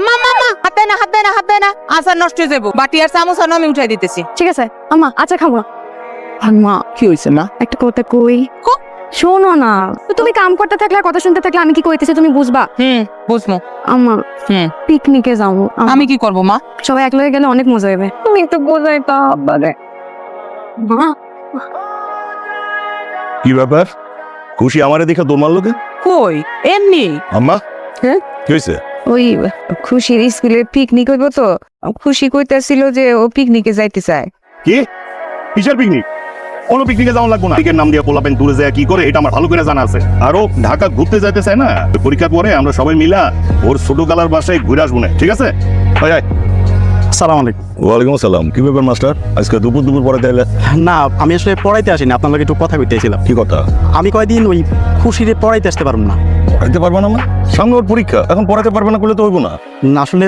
আম্মা আম্মা আম্মা, হাত দেয় না হাত দেয় না হাত দেয় না। আচার নষ্ট হয়ে যাব। বাটি আর চামচ আর আমি উঠাই দিতেছি। ঠিক আছে আম্মা আচ্ছা খাব। না কি হয়েছে মা? একটা কথা কই? শোনো না তো তুমি কাম করতে থাকলে আর কথা শুনতে থাকলে আমি কি কইতেছি তুমি বুঝবা? হুম আম্মা হুম। পিকনিকে যাব আমি কি করব মা? সবাই এক লগে গেলে অনেক মজা হবে। তুমি একটু বোঝাই তো আব্বারে মা। কি ব্যাপার? খুশি আমারে দেখে দৌড় মারলো কে কই? এমনি। আম্মা হ্যাঁ? কি হয়েছে? ওই খুশির স্কুলে পিকনিক হইব তো। খুশি কইতাছিল যে ও পিকনিকে যাইতে চায়। কি? কিসের পিকনিক কোনো পিকনিকে যাওয়া লাগবো না। পিকের নাম দিয়ে পোলাপেন দূরে যায়, কি করে? এটা আমার ভালো করে জানা আছে। আরও ঢাকা ঘুরতে যাইতে চায় না। পরীক্ষার পরে আমরা সবাই মিলা ওর ছোট কালার বাসায় ঘুরে আসব না। ঠিক আছে? হয় সালাম আলাইকুম। ওয়ালাইকুম আসসালাম। কি ব্যাপার মাস্টার? আজকে দুপুর দুপুর পরে তাইলে না আমি আসলে পড়াইতে আসিনি আপনার লগে একটু কথা কইতেছিলাম কি কথা? আমি কয়দিন ওই খুশিরে পড়াইতে আসতে পারব না। পড়াইতে পারবে না মা সামনে ওর পরীক্ষা এখন পড়াতে পারবে না করলে তো হইব না। না, আসলে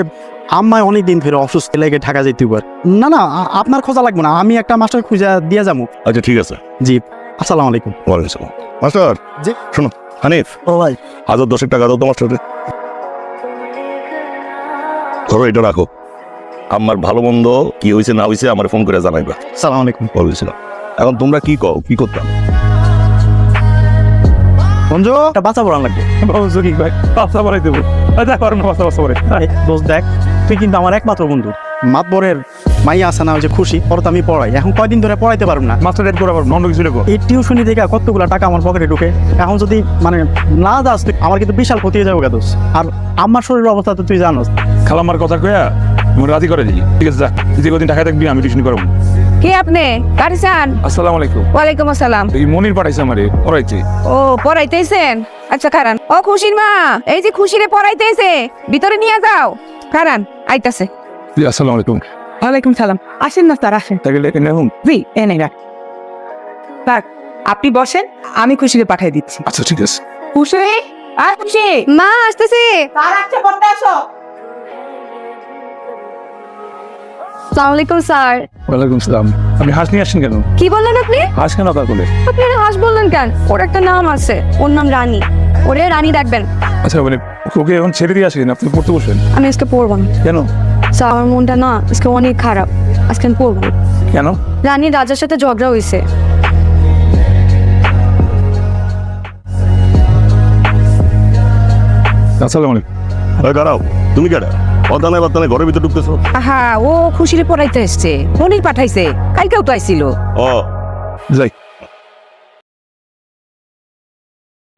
আম্মায় অনেক দিন ধরে অসুস্থ লেগে ঢাকা যেতে পার না না আপনার খোঁজা লাগবে না আমি একটা মাস্টার খুঁজে দিয়ে যাব। আচ্ছা ঠিক আছে। জি আসসালামু আলাইকুম। ওয়ালাইকুম আসসালাম। মাস্টার জি। শোনো হানিফ। ও ভাই। হাজার দশেক টাকা দাও তো মাস্টারে ধরো এটা রাখো। আমার ভালো মন্দ কি হয়েছে না হয়েছে আমার ফোন করে জানাইবা। সালাম আলাইকুম। বলেছিলাম এখন তোমরা কি কও কি করতাম বন্ধু একটা বাচ্চা পড়ান লাগবে। কি ভাই পাঁচটা বাড়াই দেবো। যা পারো না দেখ তুই কিন্তু আমার একমাত্র বন্ধু। মাতবরের মাইয়া আছে না ওই যে খুশি তো আমি পড়াই। এখন কয়দিন ধরে পড়াইতে পারব না। মাস্টার করে অন্য কিছু লেখো। এই টিউশনি থেকে কতগুলো টাকা আমার পকেটে ঢুকে এখন যদি মানে না যাস তুই আমার কিন্তু বিশাল ক্ষতি হয়ে যাবে দোষ আর আমার শরীরের অবস্থা তো তুই জানোস। খালাম্মার কথা কয়া রাজি করে দিই। ঠিক আছে যা। কদিন টাকা থাকবি আমি টিউশন করব। কে আপনি? কারি চান আসসালামু আলাইকুম। ওয়ালাইকুম আসসালাম। এই মনির পাঠাইছে আমারে পড়াইছে ও পড়াইতেছেন? আচ্ছা খারান। ও খুশির মা এই যে খুশিরে পড়াইতেছে ভিতরে নিয়ে যাও। খারান আইতাছে। জি, আসসালামু আলাইকুম। ওয়ালাইকুম সালাম। আসেন না স্যার আসেন। তাহলে এনে হুম জি এনে রাখ। থাক আপনি বসেন আমি খুশিকে পাঠিয়ে দিচ্ছি। আচ্ছা ঠিক আছে। খুশি? আর খুশি? মা আসতেছে। আসছে পড়তে আসো সালাম আলাইকুম স্যার। ওয়ালাইকুম সালাম। আপনি হাঁস নিয়ে আসছেন কেন? কি বললেন আপনি? হাঁস কেন আপনার বলে আপনি এটা হাস বললেন কেন? ওর একটা নাম আছে ওর নাম রানী। ওরে রানী ডাকবেন আচ্ছা মানে ওকে এখন ছেড়ে দিয়ে আসেন আপনি পড়তে বসেন আমি আজকে পড়ব না। কেন? স্যার আমার মনটা না আজকে অনেক খারাপ। আজকে আমি পড়ব। না। কেন? রানী রাজার সাথে ঝগড়া হয়েছে আসসালামু আলাইকুম। দাঁড়াও তুমি কেডা? অদানে বাদানে ঘরের ভিতরে ঢুকতেছো? আহা ও খুশিরে পড়াইতে এসছে। মনির পাঠাইছে। কালকেও তো আইছিল। ও। যাই।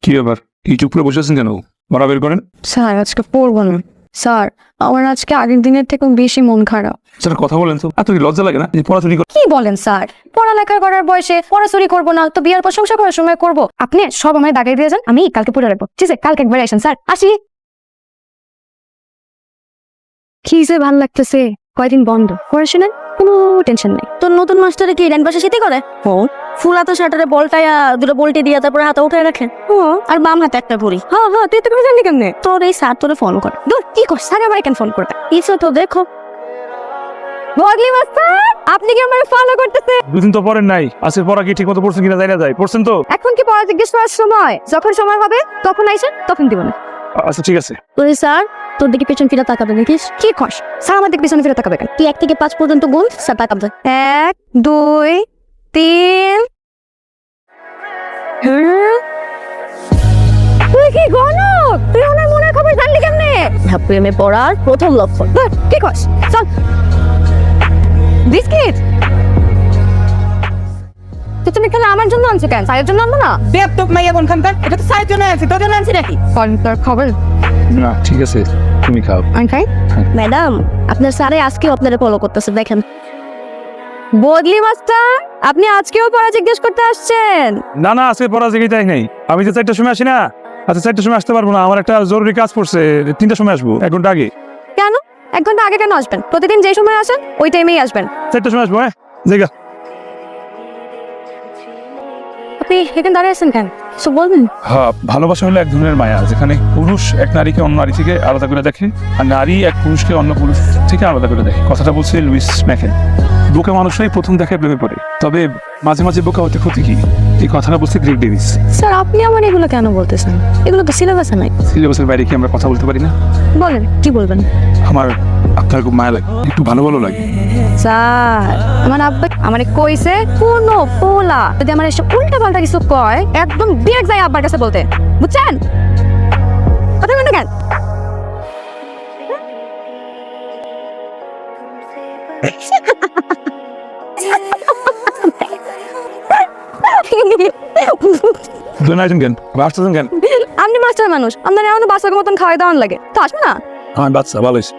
কি ব্যাপার? কি চুপ করে বসে আছেন কেন? মারা বের করেন। স্যার আজকে পড়ব না। স্যার আমার আজকে আগের দিনের থেকে বেশি মন খারাপ। স্যার কথা বলেন তো। এত লজ্জা লাগে না যে পড়াশুনি করে কি বলেন স্যার? পড়ালেখা করার বয়সে পড়াচুরি করব না তো বিয়ার প্রশংসা করার সময় করব। আপনি সব আমায় দাগাই দিয়ে যান আমি কালকে পড়ে রাখব। ঠিক আছে কালকে একবার আসেন স্যার। আসি। কি যে ভালো লাগতেছে? কয়দিন বন্ধ। পড়াশোনার কোনো টেনশন নাই। তোর নতুন মাস্টারে কি ডান পাশে শীতে করে? ফুলা তো শাটারে বলটায়া দুটো বলটি দিয়া তারপরে হাতে উঠে রাখে। আর বাম হাতে একটা ভরি হ্যাঁ হ্যাঁ তুই তো করে জানলি কেমনে? তোর এই স্যার তোরে ফলো করে। দূর কি কর স্যার আমার কেন ফোন করতে ইসো তো দেখো। বগলি মাস্টার আপনি কি আমার ফলো করতেছে? দুদিন তো পড়েন নাই। আজকে পড়া কি ঠিক মতো পড়ছেন কিনা জানা যায়। পড়ছেন তো? এখন কি পড়া জিজ্ঞেস করার সময়? যখন সময় হবে তখন আইসেন তখন দিব না। আচ্ছা ঠিক আছে। এই স্যার তোর দিকে পেছন ফিরে তাকাবে দেখিস? কি স্যার আমার দিকে পিছনে ফিরে তাকাবে কেন? তুই এক থেকে পাঁচ পর্যন্ত গুণ স্যার তাকাবে। এক দুই তিন। হ্যাঁ? তুই কি গণক? তুই আমার মনের খবর জানলি কেমনে? প্রেমে পড়ার প্রথম লক্ষণ। কি কস? চল। বিস্কিট? তো তুমি তাহলে আমার জন্য আনছো কেন? স্যারের জন্য আনব না? দেব তোক মাইয়া কোনখান থাক এটা তো সাইড জন্য আনছি তোর জন্য আনছি নাকি? কর্নফ্লাওয়ার খবর? না ঠিক আছে তুমি খাও। আমি খাই? ম্যাডাম আপনার স্যারে আজকেও আপনারা ফলো করতেছে দেখেন। বদলি মাস্টার আপনি আজকেও পড়া জিজ্ঞেস করতে আসছেন। না না আজকে পড়া তাই নেই। আমি যে চারটার সময় আসি না। আচ্ছা চারটার সময় আসতে পারব না। আমার একটা জরুরি কাজ পড়ছে তিনটার সময় আসব এক ঘণ্টা আগে। কেন? এক ঘণ্টা আগে কেন আসবেন? প্রতিদিন যে সময় আসেন ওই টাইমেই আসবেন। চারটার সময় আসব হ্যাঁ? জায়গা। আপনি এখানে দাঁড়িয়ে আছেন কেন? কিছু বলবেন? হ্যাঁ ভালোবাসা হলো এক ধরনের মায়া যেখানে পুরুষ এক নারীকে অন্য নারী থেকে আলাদা করে দেখে আর নারী এক পুরুষকে অন্য পুরুষ থেকে আলাদা করে দেখে। কথাটা বলছে লুইস ম্যাকেন বোকা মানুষরাই প্রথম দেখায় প্রেমে পড়ে তবে মাঝে মাঝে বোকা হতে ক্ষতি কি? এই কথাটা বলছে গ্রেট ডেভিস। স্যার আপনি আমার এগুলো কেন বলতেছেন? এগুলো তো সিলেবাসে নাই। সিলেবাসের বাইরে কি আমরা কথা বলতে পারি না? বলেন কি বলবেন? আমার আপনার খুব মায়া লাগে একটু ভালো ভালো লাগে। স্যার আমার আব্বা আমার কইছে কোন পোলা। যদি আমার এসে উল্টা পাল্টা কিছু কয় একদম ডিরেক্ট যাই আব্বার কাছে বলতে। বুঝছেন? কথা বলেন না কেন? দুজন আছেন কেন? আসতেছেন কেন? আপনি মাস্টার মানুষ। আপনার এমন বাচ্চাকে মতন খাওয়াই দাওয়ান লাগে। তো আসবে না? আমার বাচ্চা ভালো হয়েছে।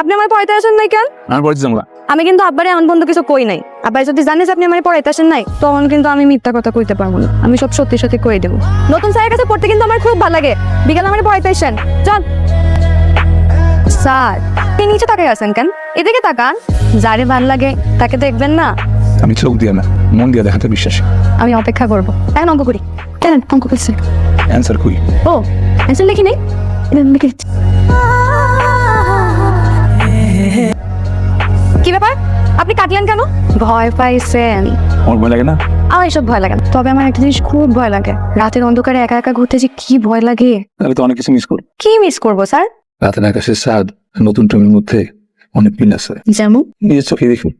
আপনি আমার পড়াইতে আসেন নাই কেন? আমি পড়েছি আমরা আমি কিন্তু আব্বারে এমন বন্ধু কিছু কই নাই। আব্বাই যদি জানিস আপনি আমার পড়াইতে আসেন নাই তখন কিন্তু আমি মিথ্যা কথা কইতে পারব না। আমি সব সত্যি সত্যি কই দেবো। নতুন স্যারের কাছে পড়তে কিন্তু আমার খুব ভালো লাগে। বিকালে আমার পড়াইতে আসেন। চল। স্যার আপনি নিচে তাকাই আছেন কেন? এদিকে তাকান। যারে ভালো লাগে তাকে দেখবেন না। আমি চোখ দিয়ে না মন দিয়ে দেখাতে বিশ্বাসী। আমি অপেক্ষা করব। এখন অঙ্ক করি। কেন অঙ্ক করছি। অ্যান্সার কই ও অ্যান্সার লিখি নেই? লিখে কি ব্যাপার? আপনি কাটলেন কেন? ভয় পাইছেন। আমার ভয় লাগে না? আমার এসব ভয় লাগে না। তবে আমার একটা জিনিস খুব ভয় লাগে। রাতের অন্ধকারে একা একা ঘুরতে যে কি ভয় লাগে? তাহলে তো অনেক কিছু মিস করব। কি মিস করব স্যার? রাতের আকাশের স্বাদ নতুন প্রেমের মধ্যে অনেক মিল আছে। যেমন? নিজের চোখে দেখুন।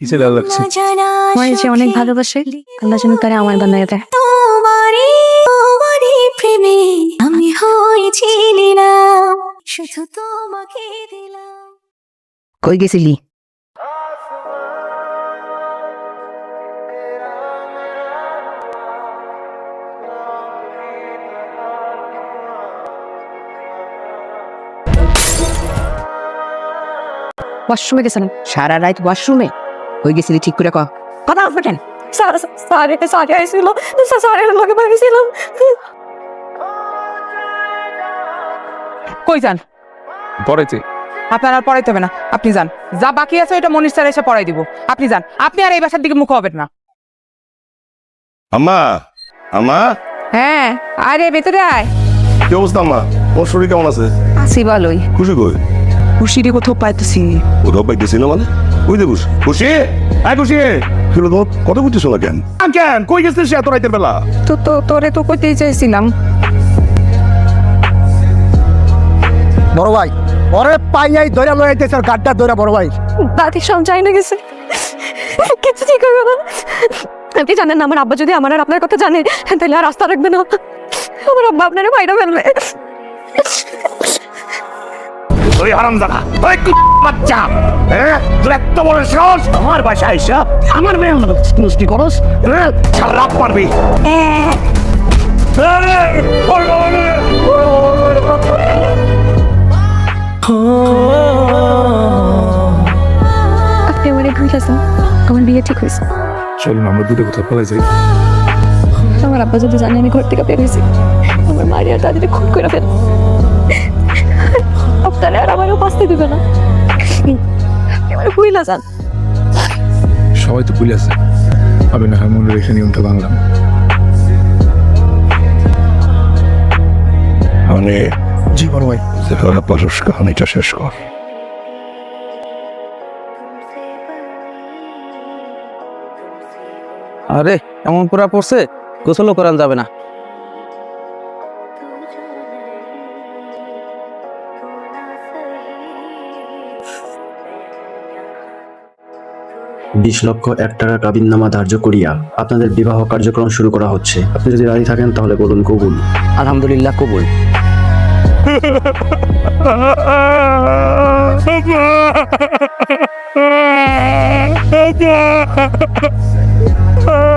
কিসে ভালো লাগছে? আমার যে অনেক ভালোবাসে। আল্লাহ যেন তারা আমার বানায় দেয় হয়েছি নিলাম শুধু তোমাকে দিলাম কই গেছিলি ওয়াশরুমে গেছিলাম সারা রাত ওয়াশরুমে কই গেছিলি ঠিক করে ক কথা উঠবে কেন স্যার স্যার স্যার আইছিল লগে ভাবিছিলাম কই যান? পরেতে আপনার আর পড়াইতে হবে না। আপনি যান। যা বাকি আছে ওটা মনির স্যার এসে পড়াই দিব। আপনি যান। আপনি আর এই বাসার দিকে মুখ হবেন না। আম্মা! আম্মা! হ্যাঁ আরে ভেতরে আয়। কি অবস্থা আম্মা? ওর শরীর কেমন আছে? আসি ভালোই। খুশি কই? খুশিরে কোথাও পাইতেছি। কোথাও পাইতেছি না মানে? ওই দে খুশি? খুশি? আয় খুশি। কিলো তোমার কত বুঝতেছো না কেন? কেন কই গেছিস এত রাতের বেলা? তো তো তোরে তো কইতেই চাইছিলাম। বড় ভাই ওরে পাইয়াই ধরে লইতেছে আর গাড্ডা ধরে বড় ভাই। দাদি সব চাই না গেছে। কিছু ঠিক হবে না। আপনি জানেন না আমার আব্বা যদি আমার আর আপনার কথা জানে তাহলে আর রাস্তা রাখবে না। আমার আব্বা আপনার বাইরে ফেলবে। ওই হারাম ওই বাচ্চা। হ্যাঁ তোর এত বড় সাহস। আমার বাসায় এসে আমার মেয়ে মুষ্টি করস হ্যাঁ ছাড়া পারবি। আপনি ঠিক হয়েছে। চলুন আমরা দুটো কোথাও পালাই যাই। আমার আব্বা যদি জানে আমি ঘর থেকে বের হয়েছি আমার মারি আর দাদিকে খুন করে ফেল আপনারা আর আমারও বাঁচতে দিবে না। আমার ভুল আছেন সবাই তো ভুলে আছে আমি না হয় মনে রেখে নিয়মটা বাংলাম মানে জি বড় ভাই। পারস কাহানিটা শেষ কর। আরে এমন পুরা পড়ছে গোসলও করান যাবে না। বিশ লক্ষ এক টাকা কাবিননামা ধার্য করিয়া আপনাদের বিবাহ কার্যক্রম শুরু করা হচ্ছে। আপনি যদি রাজি থাকেন তাহলে বলুন কবুল। আলহামদুলিল্লাহ কবুল।